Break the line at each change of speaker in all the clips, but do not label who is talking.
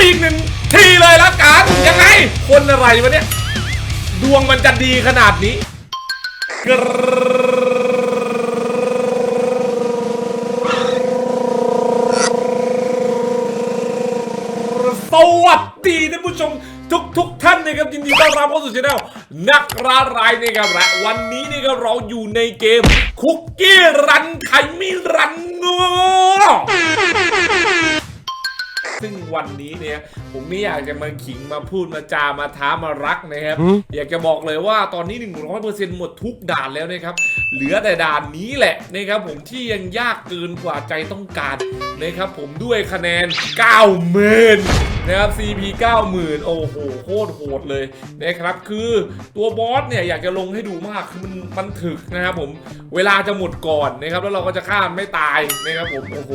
ไปอีกหนึ่งทีเลยละกันยังไง คนอะไรวะเนี่ย ดวงมันจะดีขนาดนี้กสวัสดีท่านผู้ชมทุกทุกท่านนะครับยินดีต้อนรับเข้าสู่ช่องนักร้ารายนะครับและวันนี้นี่ก็เราอยู่ในเกม คุกกี้รันใครไม่รันงอ ซึ่งวันนี้เนี่ยผมไม่อยากจะมาขิงมาพูดมาจามาท้ามารักนะครับ อยากจะบอกเลยว่าตอนนี้ 100%หมดทุกด่านแล้วนะครับ เหลือแต่ด่านนี้แหละนะครับผมที่ยังยากเกินกว่าใจต้องการนะครับผมด้วยคะแนน 90,000นะครับ CP 90,000 โอ้โห โคตรโหดเลยนะครับ คือตัวบอสเนี่ย อยากจะลงให้ดูมาก คือมันมันถึกนะครับผม เวลาจะหมดก่อนนะครับ แล้วเราก็จะฆ่ามันไม่ตายนะครับผม โอ้โห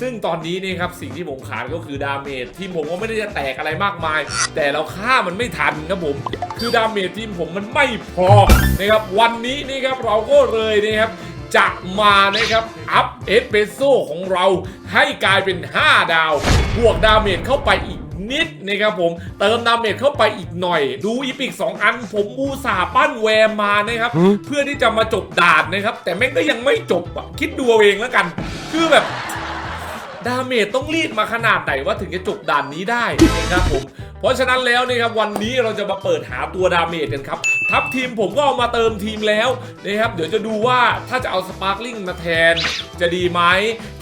ซึ่งตอนนี้นี่ครับสิ่งที่ผมขาดก็คือดาเมจทีมผมก็ไม่ได้จะแตกอะไรมากมาย แต่เราฆ่ามันไม่ทันครับผม คือดาเมจทีมผมมันไม่พอนะครับวันนี้นี่ครับเราก็เลยนะครับจะมานะครับอัพเอสเปโซของเราให้กลายเป็น 5 ดาว บวกดาเมจเข้าไปอีกนิดนะครับผมเติมดาเมจเข้าไปอีกหน่อย ดูอีพิก2อัน ผมบูสาปั้นแวร์มานะครับ เพื่อที่จะมาจบดานนะครับ แต่แม่งก็ยังไม่จบอะ คิดดูเอาเองแล้วกัน คือแบบ ดาเมจต้องรีดมาขนาดไหนว่าถึงจะจบด่านนี้ได้นะครับผม เพราะฉะนั้นแล้วนะครับวันนี้เราจะมาเปิดหาตัวดาเมจกันครับทัพทีมผมก็เอามาเติมทีมแล้วนะครับเดี๋ยวจะดูว่าถ้าจะเอาสปาร์คลิงมาแทน จะดีไหม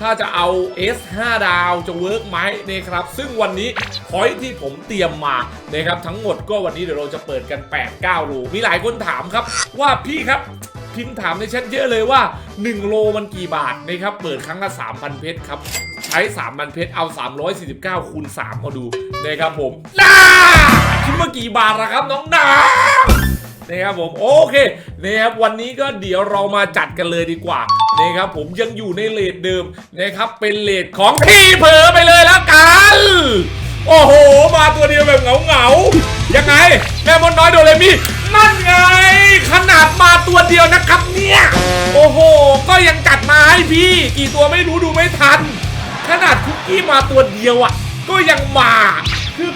ถ้าจะเอา S 5 ดาวจะเวิร์กไหมนะครับ ซึ่งวันนี้พอยที่ผมเตรียมมานะครับทั้งหมดก็วันนี้เดี๋ยวเราจะเปิดกัน 8-9โลมีหลายคนถามครับ ว่าพี่ครับพิมพ์ถามในแชทเยอะเลยว่า 1 โลมันกี่บาทนะครับ เปิดครั้งละ 3,000 เพชรครับ ใช้3,000เพชรเอา349คูณ3มาดูนะครับผมน่าคิดว่ากี่บาทละครับน้องนานะครับผมโอเคนะครับวันนี้ก็เดี๋ยวเรามาจัดกันเลยดีกว่านะครับผมยังอยู่ในเลทเดิมนะครับเป็นเลทของพี่เผลอไปเลยแล้วกันโอ้โห มาตัวเดียวแบบเหงาเหงายังไง แม่มดน้อยโดเรมีนั่นไง ขนาดมาตัวเดียวนะครับเนี่ย โอ้โห ก็ยังจัดมาให้พี่ กี่ตัวไม่รู้ดูไม่ทัน ขนาดคุกกี้มาตัวเดียวอะ ก็ยังมาคือ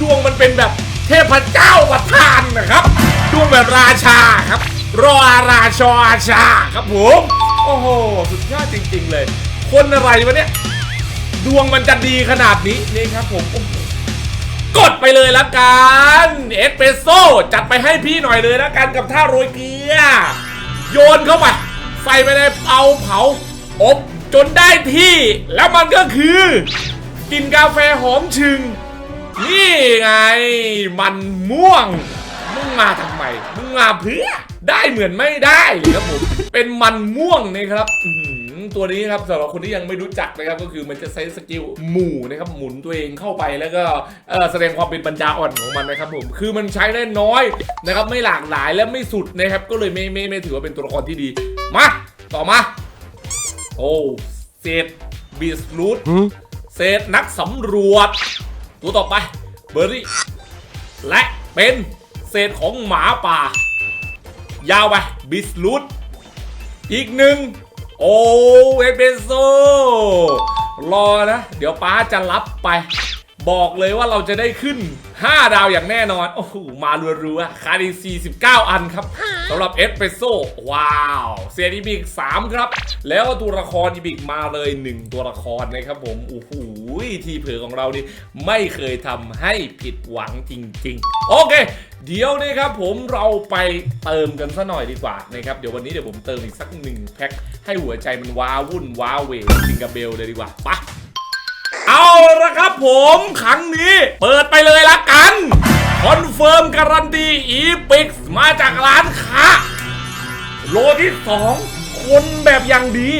ดวงมันเป็นแบบเทพเจ้าประทานนะครับ ดวงแบบราชาครับ รอราชออาชาครับผมโอ้โหสุดยอดจริง ๆ เลย คนอะไรวะเนี่ยดวงมันจะดีขนาดนี้นี่ครับผมกดไปเลยละกันเอสเปรสโซ่จัดไปให้พี่หน่อยเลยละกันกับท่าโรยเกลือโยนเข้าไปใส่ไปในเตาเผาอบ จนได้ที่แล้วมันก็คือ กินกาแฟหอมชึง นี่ไง มันม่วง มึงมาทำไม มึงมาเพื่อ ได้เหมือนไม่ได้ครับผม เป็นมันม่วงนะครับตัวนี้ครับสำหรับคนที่ยังไม่รู้จักนะครับก็คือมันจะใช้สกิลหมู่นะครับหมุนตัวเองเข้าไปแล้วก็แสดงความเป็นปัญญาอ่อนของมันนะครับผมคือมันใช้ได้น้อยนะครับไม่หลากหลายและไม่สุดนะครับก็เลยไม่ไม่ไม่ถือว่าเป็นตัวละครที่ดีมาต่อมา โอ้เศษบีสรูทเศษนักสำรวจ ตัวต่อไปเบอร์รี่ และเป็นเศษของหมาป่า ยาวไปบิสลูดอีกหนึ่งโอเอเปโซรอนะ เดี๋ยวป้าจะรับไป บอกเลยว่าเราจะได้ขึ้น 5 ดาวอย่างแน่นอน โอ้โห มารัวๆคาริซี19อันครับสำหรับเอสเปโซว้าว เซียดีบิก 3 ครับ แล้วก็ตัวละครอีบิกมาเลย 1 ตัวละครนะครับผม โอ้โห ทีเผลอของเรานี่ ไม่เคยทำให้ผิดหวังจริง ๆ โอเค เดี๋ยวนะครับผมเราไปเติมกันซะหน่อยดีกว่านะครับ เดี๋ยววันนี้เดี๋ยวผมเติมอีกสักหนึ่งแพ็คให้หัวใจมันว้าวุ่นว้าเวจิงกาเบลเลยดีกว่าไปะ ละครับผมครั้งนี้ เปิดไปเลยละกันคอนเฟิร์มการันตีอีพิกมาจากร้านค้าโลที่สองคนแบบอย่างดี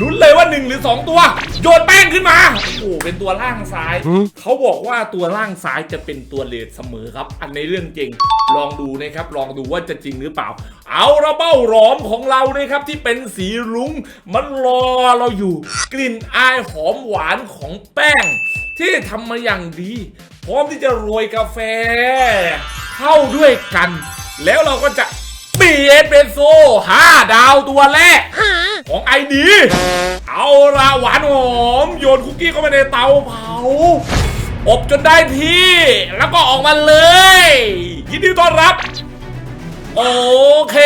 ลุ้นเลยว่า 1 หรือ 2 ตัว โยนแป้งขึ้นมา โอ้โหเป็นตัวล่างซ้าย เขาบอกว่าตัวล่างซ้ายจะเป็นตัวเลดเสมอครับ อันในเรื่องจริง ลองดูนะครับ ลองดูว่าจะจริงหรือเปล่า เอาระเบ้าหลอมของเรานะครับที่เป็นสีรุ้งมันรอเราอยู่ กลิ่นอายหอมหวานของแป้ง ที่ทำมาอย่างดี พร้อมที่จะโรยกาแฟ เข้าด้วยกัน แล้วเราก็จะ มีเอสเปรสโซ่ห้าดาวตัวแรก ของไอดี เอาละหวานหอม โยนคุกกี้เข้าไปในเตาเผา อบจนได้ที่ แล้วก็ออกมาเลย ยินดีต้อนรับ โอเค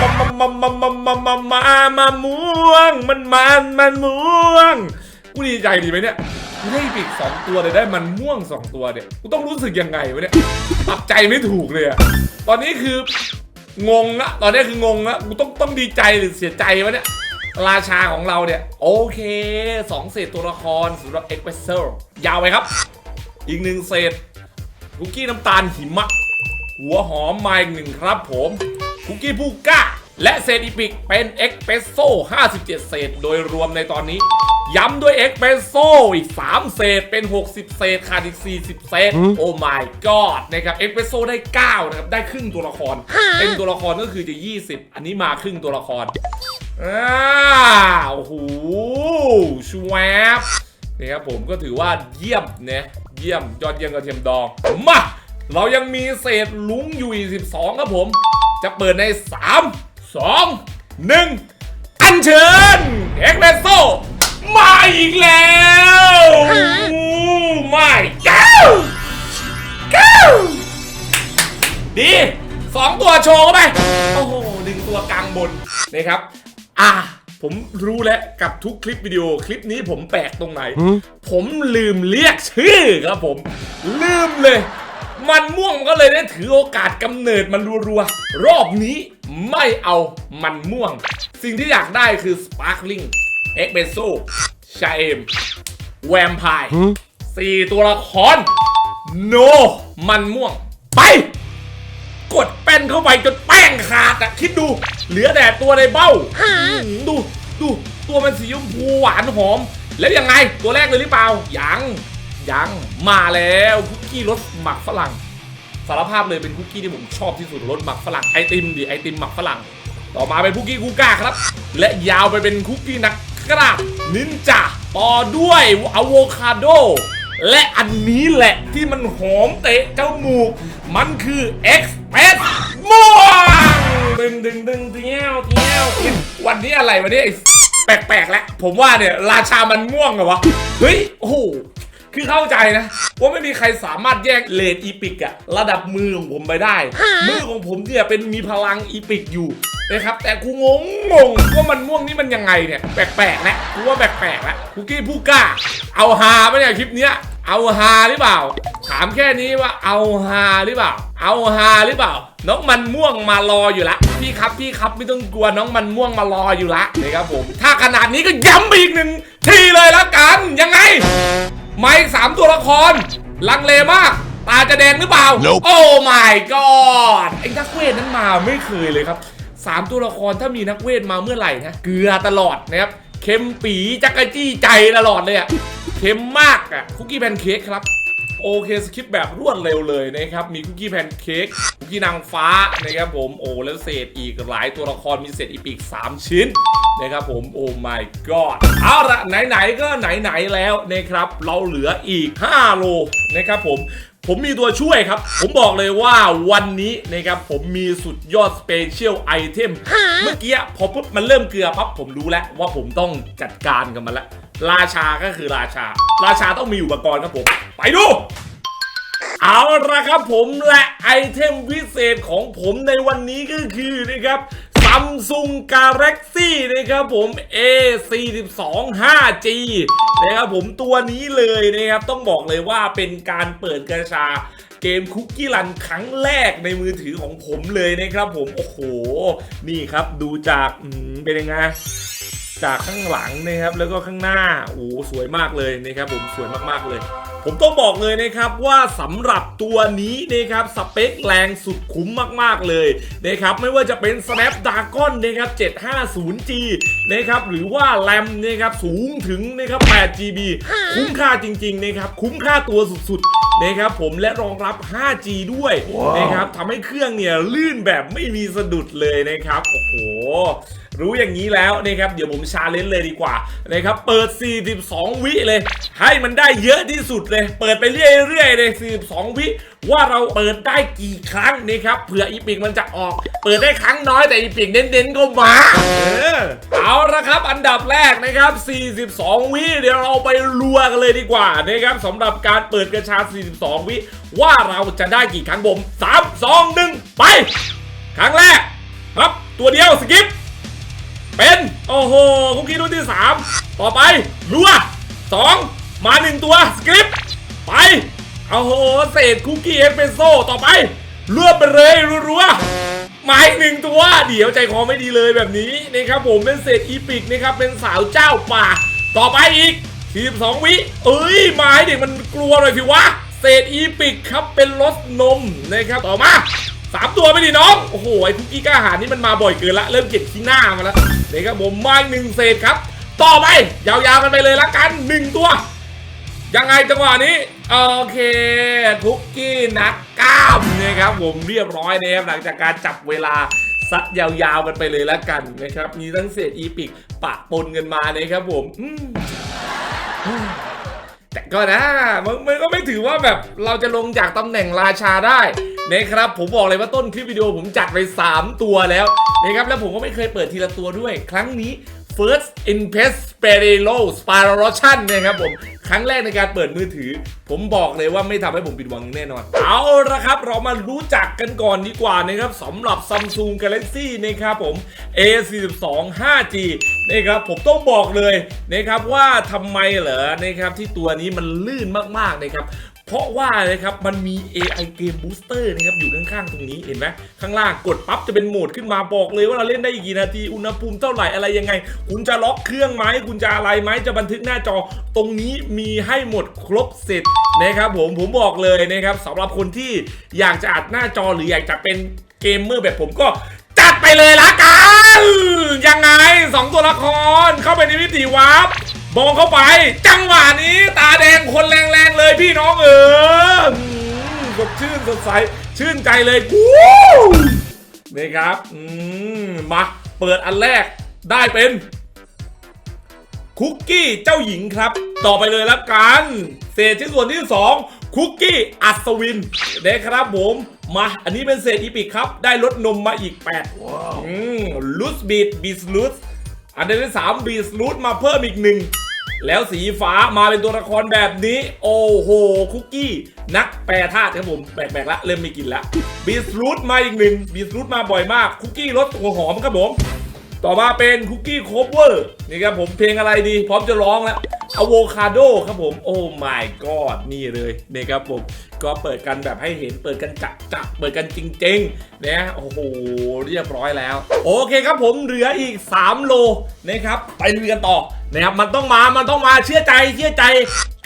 มามามามามามามามามาม่วง มันมันมันม่วง กูดีใจดีไหมเนี่ย กูได้ปีกสองตัวเลยได้มันม่วงสองตัวเนี่ยกูต้องรู้สึกยังไงวะเนี่ยปรับใจไม่ถูกเลยอะตอนนี้คืองงละตอนนี้คืองงละกูต้องต้องดีใจหรือเสียใจวะเนี่ยราชาของเราเนี่ย โอเคสองเศษตัวละครสำหรับเอ็กเพรสเซยาวไปครับ อีกหนึ่งเศษคุกกี้น้ำตาลหิมะ หัวหอมมาอีกหนึ่งครับผมคุกกี้ผู้กล้า และเศษอีพิกเป็นเอ็กเพรสโซ่57 เศษโดยรวมในตอนนี้ ย้ำด้วยเอ็กเพรสโซ่อีก 3 เศษเป็น 60 เศษขาดอีก 40 เศษ โอ้ my god นะครับเอ็กเพรสโซ่ได้ 9 นะครับ ได้ครึ่งตัวละคร เป็นตัวละครก็คือจะ 20 อันนี้มาครึ่งตัวละครอ่าโอ้โหชวบนี่ครับผมก็ถือว่าเยี่ยมเนี่ยเยี่ยมยอดเยี่ยมกระเทียมดองมาเรายังมีเศษลุงอยู่อีก12ครับผม จะเปิดใน 3 2 1 อัญเชิญเอ็กเ s โซ มาอีกแล้วไม่เก้าเก้าดีสองตัวโชว์เข้าไป โอ้โหหนึ่งตัวกลางบนนะครับ อะผมรู้แล้วกับทุกคลิปวิดีโอคลิปนี้ผมแปลกตรงไหน ผมลืมเรียกชื่อครับผม ลืมเลย มันม่วงมันก็เลยได้ถือโอกาสกำเนิดมันรัวๆ รอบนี้ไม่เอามันม่วง สิ่งที่อยากได้คือ Sparkling e x p r e s s o ชาเอมแวมไพร์สี่ตัวละคร โน มันม่วง ไป กดแป้นเข้าไปจนแป้งขาดอะคิดดู เหลือแต่ตัวในเบ้าอืมดูดูตัวมันสีชมพูหวานหอม แล้วยังไงตัวแรกเลยหรือเปล่า ยัง ยัง มาแล้วคุกกี้รสหมักฝรั่ง สารภาพเลยเป็นคุกกี้ที่ผมชอบที่สุดรสหมักฝรั่งไอติมดิไอติมหมักฝรั่ง ต่อมาเป็นคุกกี้กูก้าครับ และยาวไปเป็นคุกกี้นัก กราบนินจาต่อด้วยอะโวคาโด และอันนี้แหละที่มันหอมเตะจมูก มันคือเอ็กซ์เพรสม่วงดึงดึงดึงเที่ยวเที่ยววันนี้อะไรวันนี้ไอ้แปลกๆแล้วผมว่าเนี่ย ราชามันม่วงเหรอวะ เฮ้ย โอ้โห คือเข้าใจนะ ว่าไม่มีใครสามารถแยกเลดอีพิกอะระดับมือของผมไปได้ มือของผมเนี่ยเป็นมีพลังอีพิกอยู่นะครับแต่กูงงงงว่ามันม่วงนี่มันยังไงเนี่ย แปลกๆนะกูว่าแปลกๆแล้วคุกกี้ผู้กล้า เอาฮาปะเนี่ยคลิปเนี้ยเอาฮาหรือเปล่า ถามแค่นี้ว่าเอาฮาหรือเปล่า เอาฮาหรือเปล่า น้องมันม่วงมารออยู่ละพี่ครับพี่ครับไม่ต้องกลัวน้องมันม่วงมารออยู่ละนะครับผม ถ้าขนาดนี้ก็ย้ำไปอีกหนึ่งทีเลยละกันยังไง ไม่สามตัวละคร ลังเลมาก ตาจะแดงหรือเปล่า
Nope
โอ้ my god ไอ้นักเวทนั้นมาไม่เคยเลยครับสามตัวละครถ้ามีนักเวทมาเมื่อไหร่นะเกลือตลอดนะครับเค็มปีจักรจี้ใจตลอดเลยอะเค็มมากอะคุกกี้แพนเค้กครับ โอเคสคริปต์แบบรวดเร็วเลยนะครับ มีคุกกี้แพนเค้กคุกกี้นางฟ้านะครับผมโอ้แล้วเศษอีกหลายตัวละครมีเศษอีกอีก 3 ชิ้นนะครับผมโอ้ my god เอาละไหนๆก็ไหนๆแล้วนะครับ เราเหลืออีก 5 โลนะครับผมผมมีตัวช่วยครับ ผมบอกเลยว่าวันนี้นะครับผมมีสุดยอดสเปเชียลไอเทม เมื่อกี้พอปุ๊บมันเริ่มเกลือปั๊บผมรู้แล้วว่าผมต้องจัดการกับมันแล้ว ราชาก็คือราชา ราชาต้องมีอุปกรณ์ครับผม ไปดู เอาละครับผมและไอเทมพิเศษของผมในวันนี้ก็คือนะครับ Samsung Galaxy นะครับผม A42 5G นะครับผมตัวนี้เลยนะครับ ต้องบอกเลยว่าเป็นการเปิดกระชาเกมคุกกี้รันครั้งแรกในมือถือของผมเลยนะครับผม โอ้โห นี่ครับดูจากเป็นยังไง จากข้างหลังนะครับแล้วก็ข้างหน้าโอ้โหสวยมากเลยนะครับผมสวยมากๆเลย ผมต้องบอกเลยนะครับว่าสำหรับตัวนี้นะครับสเปคแรงสุดคุ้มมากๆเลยนะครับไม่ว่าจะเป็น Snapdragon นะครับ 750G นะครับหรือว่าแรมนะครับสูงถึงนะครับ 8GB คุ้มค่าจริงๆนะครับคุ้มค่าตัวสุดๆนะครับผมและรองรับ 5G ด้วยนะครับทำให้เครื่องเนี่ยลื่นแบบไม่มีสะดุดเลยนะครับโอ้โหรู้อย่างนี้แล้วนะครับเดี๋ยวผมชาเลนจ์เลยดีกว่านะครับเปิด 42 วิเลย ให้มันได้เยอะที่สุดเลย เปิดไปเรื่อยๆเลย 42 วิว่าเราเปิดได้กี่ครั้งนะครับเผื่ออีปิกมันจะออก เปิดได้ครั้งน้อยแต่อีปิกเน้นๆก็มาเออเอาละครับอันดับแรกนะครับ 42 วิเดี๋ยวเราไปรัวกันเลยดีกว่านะครับสำหรับการเปิดกระชา 42 วิว่าเราจะได้กี่ครั้งผม3 2 1 ไป ครั้งแรก ครับตัวเดียวสกิป เป็น โอ้โห คุกกี้รุ่นที่3ต่อไปรัว2มาหนึ่งตัวสกิปไปโอ้โหเศษคุกกี้เอสเปรสโซ่ต่อไปรวบไปเลยรัวๆมาอีกหนึ่งตัวเดี๋ยวใจคอไม่ดีเลยแบบนี้นะครับผมเป็นเศษอีพิกนะครับเป็นสาวเจ้าป่า ต่อไปอีก42วิเอ้ยมาให้เด็กมันกลัวหน่อยสิวะเศษอีพิกครับเป็นรสนมนะครับต่อมา สามตัวไปดิน้อง โอ้โห ไอ้คุกกี้กล้าหาญนี่มันมาบ่อยเกินละ เริ่มเก็บขี้หน้ามาแล้วนะครับผมมาอีกหนึ่งเศษครับ ต่อไป ยาวๆกันไปเลยละกันหนึ่งตัว ยังไงจังหวะนี้ โอเคคุกกี้นักกล้ามนะครับผมเรียบร้อยนะครับหลังจากการจับเวลาซัดยาวๆกันไปเลยละกันนะครับ มีทั้งเศษอีพิกปะปนกันมานะครับผมอืม แต่ก็นะมันมันก็ไม่ถือว่าแบบเราจะลงจากตำแหน่งราชาได้นะครับผมบอกเลยว่าต้นคลิปวิดีโอผมจัดไป 3 ตัวแล้วนะครับแล้วผมก็ไม่เคยเปิดทีละตัวด้วย ครั้งนี้ First i n p e s p e r i l o s p a r o t i o n นะครับผม ครั้งแรกในการเปิดมือถือ ผมบอกเลยว่าไม่ทำให้ผมผิดหวังแน่นอน เอาละครับ เรามารู้จักกันก่อนดีกว่านะครับสำหรับ Samsung Galaxy นะครับผม A42 5G นะครับผมต้องบอกเลยนะครับว่าทำไมเหรอนะครับที่ตัวนี้มันลื่นมากๆนะครับเพราะว่านะครับมันมี AI Game Booster นะครับอยู่ข้างๆ ตรงนี้เห็นไหมข้างล่างกดปั๊บจะเป็นโหมดขึ้นมาบอกเลยว่าเราเล่นได้อีกกี่นาทีอุณหภูมิเท่าไหร่อะไรยังไง คุณจะล็อกเครื่องไหมคุณจะอะไรไหมจะบันทึกหน้าจอ ตรงนี้มีให้หมดครบเสร็จนะครับผมผมบอกเลยนะครับสำหรับคนที่อยากจะอัดหน้าจอหรืออยากจะเป็นเกมเมอร์แบบผมก็ ไปเลยละกันยังไงสองตัวละครเข้าไปในวิถีวาร์ปมองเข้าไป จังหวะนี้ตาแดงคนแรงๆเลยพี่น้องเออสดชื่นสดใสชื่นใจเลยกูนี่ครับอืมมาเปิดอันแรกได้เป็น คุกกี้เจ้าหญิงครับ ต่อไปเลยละกัน เศษชิ้นส่วนที่ 2 คุกกี้อัศวินเด้ครับผม มา อันนี้เป็นเศษอีพิกครับ ได้ลดนมมาอีก8ว้าวลูสบีดบีสลูสอันที่สามบีสลูสมาเพิ่มอีกหนึ่งแล้วสีฟ้ามาเป็นตัวละครแบบนี้ โอ้โห คุกกี้ นักแปรธาตุครับผมแปลกๆละ เริ่มไม่กินละบีสรูทมาอีกหนึ่งบีสรูทมาบ่อยมาก คุกกี้รสหัวหอมครับผม ต่อมาเป็นคุกกี้โคเวอร์นี่ครับผมเพลงอะไรดี พร้อมจะร้องแล้ว อะโวคาโดครับผม โอ้ my god นี่เลยนี่ครับผม ก็เปิดกันแบบให้เห็นเปิดกันจับจับเปิดกันจริงๆนะโอ้โห เรียบร้อยแล้ว โอเคครับผมเหลืออีก 3 โลนะครับ ไปลุยกันต่อนะครับมันต้องมามันต้องมาเชื่อใจเชื่อใจ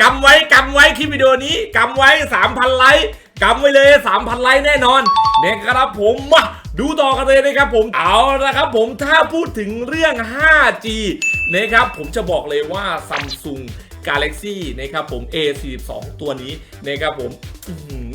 กำไว้กำไว้คลิปวิดีโอนี้กำไว้ 3,000 ไลค์กำไว้เลย 3,000 ไลค์แน่นอนนะครับผมมาดูต่อกันเลยนะครับผมเอาละครับผมถ้าพูดถึงเรื่อง 5G นะครับผมจะบอกเลยว่า Samsung Galaxy นะครับผม A42 ตัวนี้นะครับผม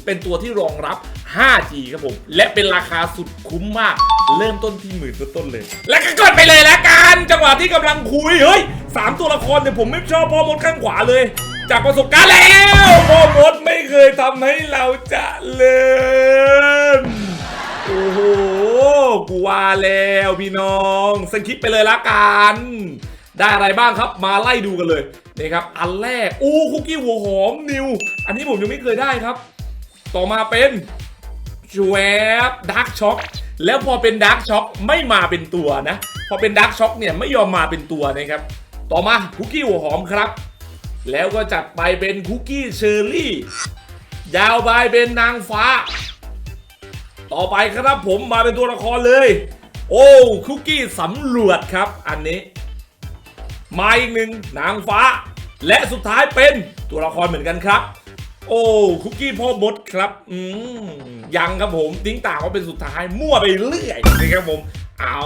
เป็นตัวที่รองรับ 5G ครับผม และเป็นราคาสุดคุ้มมาก เริ่มต้นที่หมื่นต้นเลย แล้วก็กดไปเลยละกัน จังหวะที่กำลังคุย เฮ้ยสามตัวละครเนี่ยผมไม่ชอบพ่อมดข้างขวาเลย จากประสบการณ์แล้วพ่อมดไม่เคยทำให้เราจะเลินโอ้โหกูว่าแล้วพี่น้องสคิปไปเลยละกัน ได้อะไรบ้างครับมาไล่ดูกันเลยนะครับอันแรกอู้คุกกี้หัวหอมนิว อันนี้ผมยังไม่เคยได้ครับ ต่อมาเป็นชวบดาร์กช็อคแล้วพอเป็นดาร์กช็อคไม่มาเป็นตัวนะ พอเป็นดาร์กช็อคเนี่ยไม่ยอมมาเป็นตัวนะครับ ต่อมาคุกกี้หัวหอมครับ แล้วก็จัดไปเป็นคุกกี้เชอร์รี่ ยาวไปเป็นนางฟ้า ต่อไปครับผมมาเป็นตัวละครเลย โอ้คุกกี้สำรวจครับ อันนี้ มาอีกหนึ่งนางฟ้า และสุดท้ายเป็นตัวละครเหมือนกันครับ โอ้คุกกี้พ่อมดครับ อืมยังครับผมติ้งต่างว่าเป็นสุดท้ายมั่วไปเรื่อยนะครับผม เอา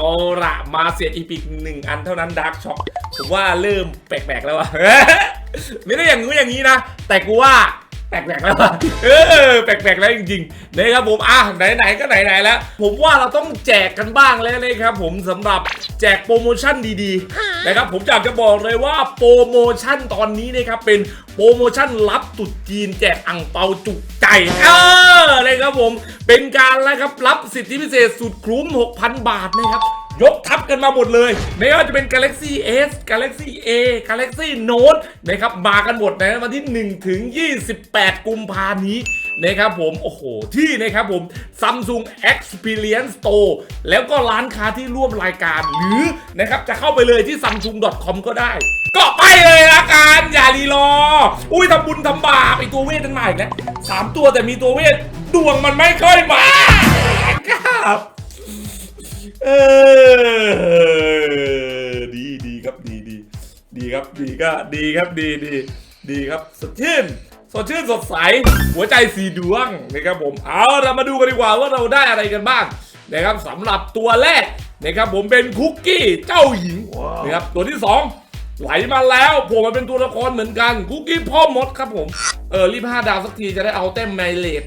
ละมาเสียอีพิกหนึ่งอันเท่านั้นดาร์กช็อคผมว่าเริ่มแปลกๆแล้วอะไม่ได้อย่างนู้อย่างนี้นะ แต่กูว่า แปลกๆแล้วเออแปลกๆแล้วจริงๆนะครับผมอะไหนๆก็ไหนๆแล้ว ผมว่าเราต้องแจกกันบ้างแล้วนะครับผมสำหรับแจกโปรโมชั่นดีๆนะครับผมอยากจะบอกเลยว่าโปรโมชั่นตอนนี้นะครับเป็นโปรโมชั่นรับตุดจีนแจกอ่งเปาจุกใจเออนะครับผมเป็นการนะครับรับสิทธิพิเศษสุดคุ้ม6,000 บาทนะครับ ยกทับกันมาหมดเลยไม่ว่าจะเป็น Galaxy S Galaxy A Galaxy Note นะครับมากันหมดในวันที่ 1 ถึง 28 กุมภานี้นะครับผม โอ้โห ที่นะครับผม Samsung Experience Store แล้วก็ร้านค้าที่ร่วมรายการ หรือนะครับจะเข้าไปเลยที่ samsung.com ก็ได้ ก็ไปเลยละกันอย่ารีรอ อุ้ยทำบุญทำบาปไอตัวเวทนั่นมาอีกแล้วสามตัวแต่มีตัวเวทดวงมันไม่ค่อยมาครับ เออดีดีครับดีดีดีครับดีก็ดีครับดีดีดีครับสดชื่นสดชื่นสดใสหัวใจสีดวงนะครับผมเอาเรามาดูกันดีกว่าว่าเราได้อะไรกันบ้างนะครับสำหรับตัวแรกนะครับผมเป็นคุกกี้เจ้าหญิงนะครับตัวที่สองไหลมาแล้วผมมาเป็นตัวละครเหมือนกันคุกกี้พ่อมดครับผมเออรีบห้าดาวสักทีจะได้เอาเต็มไมเลด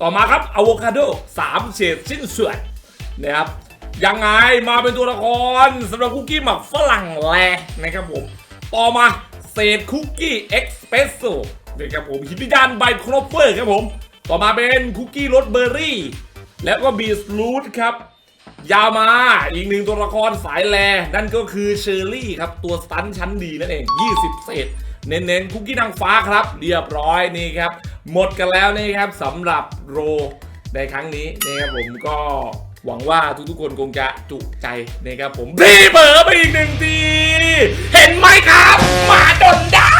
ต่อมาครับอะโวคาโดสามเฉดชิ้นส่วนนะครับ ยังไงมาเป็นตัวละครสำหรับคุกกี้หมักฝรั่งแลนะครับผม ต่อมาเศษคุกกี้เอ็กซ์เพรสโซนะครับผมหินยานใบครบเฟอร์ครับผม ต่อมาเป็นคุกกี้รสเบอร์รี่ แล้วก็บีสรูทครับ ยาวมาอีกหนึ่งตัวละครสายแล นั่นก็คือเชอร์รี่ครับ ตัวสตันชั้นดีนั่นเอง 20 เศษ เน้นๆคุกกี้นางฟ้าครับ เรียบร้อยนี่ครับ หมดกันแล้วนี่ครับสำหรับโรในครั้งนี้นะครับผมก็ หวังว่าทุกๆคนคงจะจุใจนะครับผมรีเบอร์ไปอีกหนึ่งที เห็นไหมครับ มาดนได้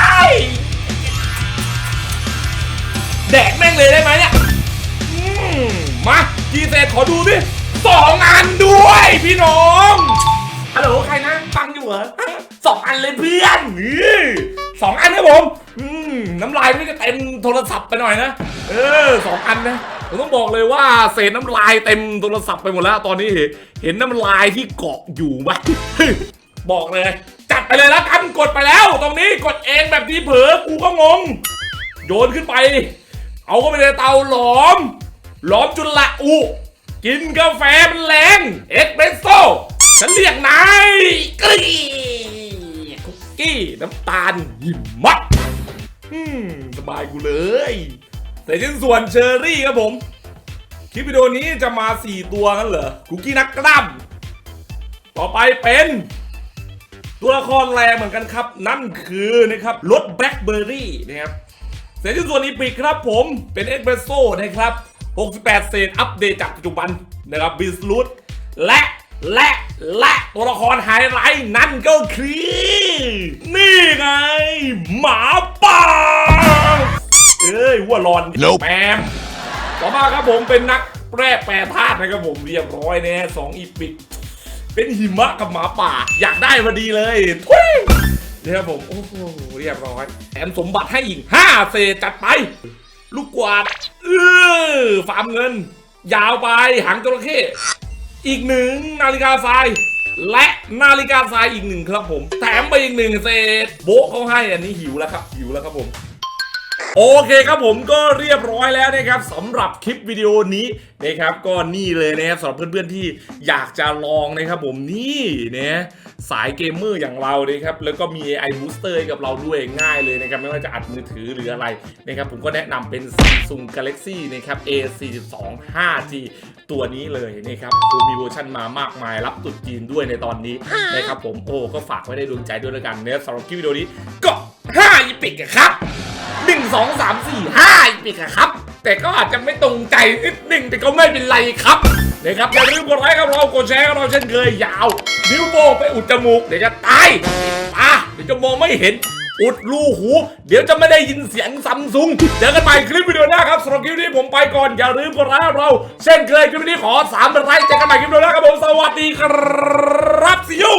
แดกแม่งเลยได้ไหมเนี่ยมากีเศษขอดูดิสองอันด้วย พี่น้องฮัลโหลใครนะฟังอยู่เหรอสองอันเลยเพื่อนนี่สองอันนะผมอืมน้ำลายไม่จะเต็มโทรศัพท์ไปหน่อยนะ เออสองอันนะ ผมต้องบอกเลยว่าเศษน้ำลายเต็มโทรศัพท์ไปหมดแล้ว ตอนนี้เห็นน้ำลายที่เกาะอยู่ไหมบอกเลย จัดไปเลยล้วกันกดไปแล้ว ตรงนี้กดเองแบบที่เผลอกูก็งง โยนขึ้นไป เอาเข้าไปในเตาหลอม หลอมจนละอุ กินกาแฟมันแรงเอสเปรสโซ่ฉันเรียกนายกรีคุกกี้น้ำตาลหิมะสบายกูเลย แต่ชิ้นส่วนเชอร์รี่ครับผม คลิปวิดีโอนี้จะมา 4 ตัวกันเหรอคุกกี้นักกล้ามต่อไปเป็น ตัวละครแรงเหมือนกันครับ นั่นคือนะครับรสแบล็คเบอร์รี่นะครับเศษที่ส่วนอีพิกครับผมเป็นเอสเปรสโซ่นะครับ 68 เศษอัปเดตจากปัจจุบันนะครับบิสลูดและและและตัวละครไฮไลท์นั่นก็คือ นี่ไง หมาป่า เอ้ยหัวร้อน
Nope
แมมต่อมาครับผมเป็นนักแปรแปรธาตุนะครับผมเรียบร้อยแน่สองอีพิก เป็นหิมะกับหมาป่า อยากได้พอดีเลยทุยเนี่ยครับผมโอ้โหเรียบร้อยแถมสมบัติให้อีกห้าเศษจัดไป ลูกกวาดเออฟาร์มเงิน ยาวไปหางจระเข้อีกหนึ่งนาฬิกาทราย และนาฬิกาทรายอีกหนึ่งครับผม แถมไปอีกหนึ่งเศษโบ๊ะเขาให้อันนี้หิวแล้วครับหิวแล้วครับผม โอเคครับผมก็เรียบร้อยแล้วนะครับสำหรับคลิปวิดีโอนี้นะครับก็นี่เลยนะครับสำหรับเพื่อนๆที่อยากจะลองนะครับผมนี่นะสายเกมเมอร์อย่างเรานะครับแล้วก็มี AI Booster กับเราด้วยง่ายเลยนะครับไม่ว่าจะอัดมือถือหรืออะไรนะครับผมก็แนะนำเป็น Samsung Galaxy นะครับ A42 5G ตัวนี้เลยนะครับคือมีเวอร์ชันมามากมายรับตุดจีนด้วยในตอนนี้นะครับผมโอ้ก็ฝากไว้ในดวงใจด้วยแล้วกันนะครับสำหรับคลิปวิดีโอนี้ก็5อีพิกอะครับ หนึ่งสองสามสี่ห้าอีกปีกครับ แต่ก็อาจจะไม่ตรงใจนิดหนึ่งแต่ก็ไม่เป็นไรครับนะครับอย่าลืมกดไลค์กับเรากดแชร์กับเราเช่นเคยยาว นิ้วโป้งไปอุดจมูกเดี๋ยวจะตายตาเดี๋ยวจะมองไม่เห็นอุดรูหู เดี๋ยวจะไม่ได้ยินเสียงซัมซุงเจอกันใหม่คลิปวิดีโอหน้าครับสำหรับคลิปนี้ผมไปก่อนอย่าลืมกดไลค์กับเรา เช่นเคยคลิปนี้ขอสามไลค์เจอกันใหม่คลิปวิดีโอหน้าครับผมสวัสดีครับ see you